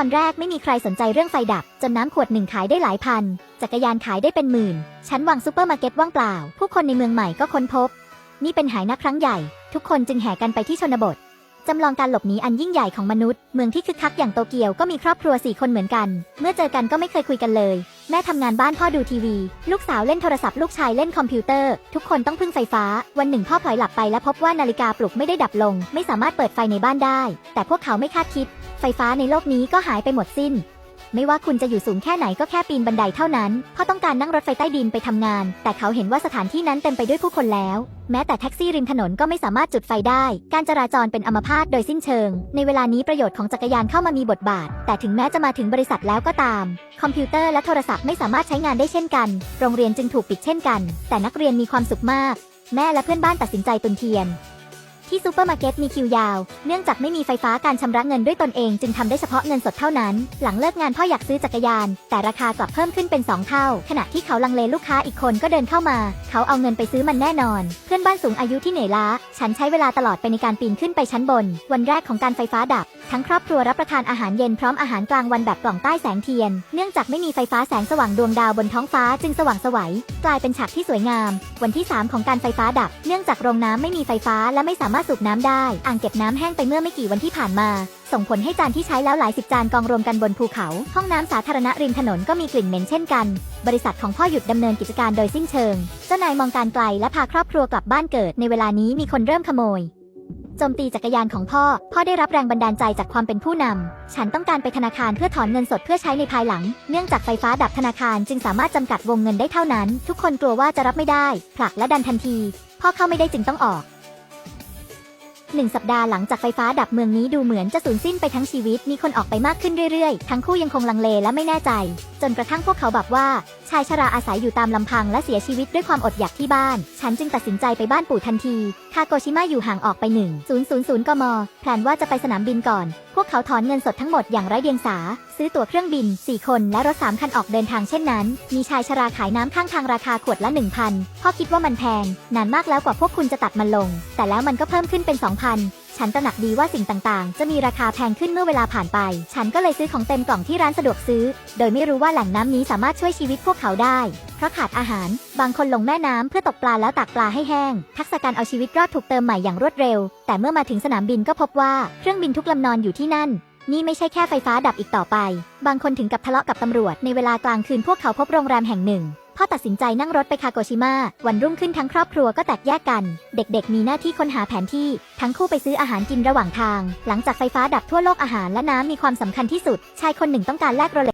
ตอนแรกไม่มีใครสนใจเรื่องไฟดับ จนน้ำขวดหนึ่งขายได้หลายพัน จักรยานขายได้เป็นหมื่น ชั้นวางซูเปอร์มาร์เก็ตว่างเปล่า ผู้คนในเมืองใหม่ก็ค้นพบ นี่เป็นหายนะครั้งใหญ่ ทุกคนจึงแห่กันไปที่ชนบท จำลองการหลบหนีอันยิ่งใหญ่ของมนุษย์ เมืองที่คึกคักอย่างโตเกียวก็มีครอบครัวสี่คนเหมือนกัน เมื่อเจอกันก็ไม่เคยคุยกันเลย แม่ทำงานบ้านพ่อดูทีวี ลูกสาวเล่นโทรศัพท์ลูกชายเล่นคอมพิวเตอร์ ทุกคนต้องพึ่งไฟฟ้า วันหนึ่งพ่อพลอยหลับไปและพบว่านาฬิกาปลุกไม่ได้ดับลง ไม่สามารถเปิดไฟในบ้านได้ แต่พวกเขาไม่คาดคิด ไฟฟ้าในโลกนี้ก็หายไปหมดสิ้น ไม่ว่าคุณจะอยู่สูงแค่ไหนก็แค่ปีนบันไดเท่านั้นพ่อต้องการนั่งรถไฟใต้ดินไปทำงาน แต่เขาเห็นว่าสถานที่นั้นเต็มไปด้วยผู้คนแล้ว แม้แต่แท็กซี่ริมถนนก็ไม่สามารถจุดไฟได้ การจราจรเป็นอัมพาตโดยสิ้นเชิง ในเวลานี้ประโยชน์ของจักรยานเข้ามามีบทบาท แต่ถึงแม้จะมาถึงบริษัทแล้วก็ตาม คอมพิวเตอร์และโทรศัพท์ไม่สามารถใช้งานได้เช่นกัน โรงเรียนจึงถูกปิดเช่นกัน แต่นักเรียนมีความสุขมาก แม่และเพื่อนบ้านตัดสินใจตุนเทียน ที่ซูเปอร์มาร์เก็ตมีคิวยาว เนื่องจากไม่มีไฟฟ้าการชำระเงินด้วยตนเองจึงทำได้เฉพาะเงินสดเท่านั้น หลังเลิกงานพ่ออยากซื้อจักรยาน แต่ราคากลับเพิ่มขึ้นเป็น 2 เท่า ขณะที่เขาลังเลลูกค้าอีกคนก็เดินเข้ามา เขาเอาเงินไปซื้อมันแน่นอน เพื่อนบ้านสูงอายุที่เหนื่อยล้า ฉันใช้เวลาตลอดไปในการปีนขึ้นไปชั้นบน วันแรกของการไฟฟ้าดับ ทั้งครอบครัวรับประทานอาหารเย็นพร้อมอาหารกลางวันแบบกล่องใต้แสงเทียน เนื่องจากไม่มีไฟฟ้าแสงสว่างดวงดาวบนท้องฟ้าจึงสว่างไสวยกลายเป็นฉากที่สวยงาม วันที่ 3 ของการไฟฟ้าดับ เนื่องจากโรงน้ำไม่มีไฟฟ้าและไม่สามารถสูบน้ำได้ อ่างเก็บน้ำแห้งไปเมื่อไม่กี่วันที่ผ่านมา ส่งผลให้จานที่ใช้แล้วหลายสิบจานกองรวมกันบนภูเขา ห้องน้ำสาธารณะริมถนนก็มีกลิ่นเหม็นเช่นกัน บริษัทของพ่อหยุดดำเนินกิจการโดยสิ้นเชิง เจ้านายมองการไกลและพาครอบครัวกลับบ้านเกิด ในเวลานี้มีคนเริ่มขโมยโจมตีจักรยานของพ่อ พ่อได้รับแรงบันดาลใจจากความเป็นผู้นำ ฉันต้องการไปธนาคารเพื่อถอนเงินสดเพื่อใช้ในภายหลัง เนื่องจากไฟฟ้าดับธนาคารจึงสามารถจำกัดวงเงินได้เท่านั้น ทุกคนกลัวว่าจะรับไม่ได้ ผลักและดันทันที พ่อเข้าไม่ได้จึงต้องออก หนึ่งสัปดาห์หลังจากไฟฟ้าดับเมืองนี้ดูเหมือนจะสูญสิ้นไปทั้งชีวิต มีคนออกไปมากขึ้นเรื่อยๆ ทั้งคู่ยังคงลังเลและไม่แน่ใจ จนกระทั่งพวกเขาบอกว่า ชายชราอาศัยอยู่ตามลำพังและเสียชีวิตด้วยความอดอยากที่บ้าน ฉันจึงตัดสินใจไปบ้านปู่ทันที คาโกชิมะอยู่ห่างออกไป 1 0 0 0 กมแผนว่าจะไปสนามบินก่อน วกเขาถอนเงินสดทั้งหมดอย่างไร้เดียงสา ซื้อตั๋วเครื่องบิน 4 คนและรถ 3 คันออกเดินทางเช่นนั้น มีชายชราขายน้ำข้างทางราคาขวดละ 1,000พ่อคิดว่ามันแพง นานมากแล้วกว่าพวกคุณจะตัดมันลง แต่แล้วมันก็เพิ่มขึ้นเป็น 2,000 ฉันตระหนักดีว่าสิ่งต่างๆ จะมีราคาแพงขึ้นเมื่อเวลาผ่านไป ฉันก็เลยซื้อของเต็มกล่องที่ร้านสะดวกซื้อ โดยไม่รู้ว่าแหล่งน้ำนี้สามารถช่วยชีวิตพวกเขาได้ เพราะขาดอาหาร บางคนลงแม่น้ำเพื่อตกปลาแล้วตากปลาให้แห้ง ทักษะการเอาชีวิตรอดถูกเติมใหม่อย่างรวดเร็ว แต่เมื่อมาถึงสนามบินก็พบว่าเครื่องบินทุกลำนอนอยู่ที่นั่นนี่ไม่ใช่แค่ไฟฟ้าดับอีกต่อไป บางคนถึงกับทะเลาะกับตำรวจในเวลากลางคืนพวกเขาพบโรงแรมแห่งหนึ่ง พ่อตัดสินใจนั่งรถไปคาโกชิมะวันรุ่งขึ้นทั้งครอบครัวก็แตกแยกกัน เด็กๆ มีหน้าที่ค้นหาแผนที่ ทั้งคู่ไปซื้ออาหารกินระหว่างทาง หลังจากไฟฟ้าดับทั่วโลกอาหารและน้ำมีความสำคัญที่สุด ชายคนหนึ่งต้องการแลกโรเล็ก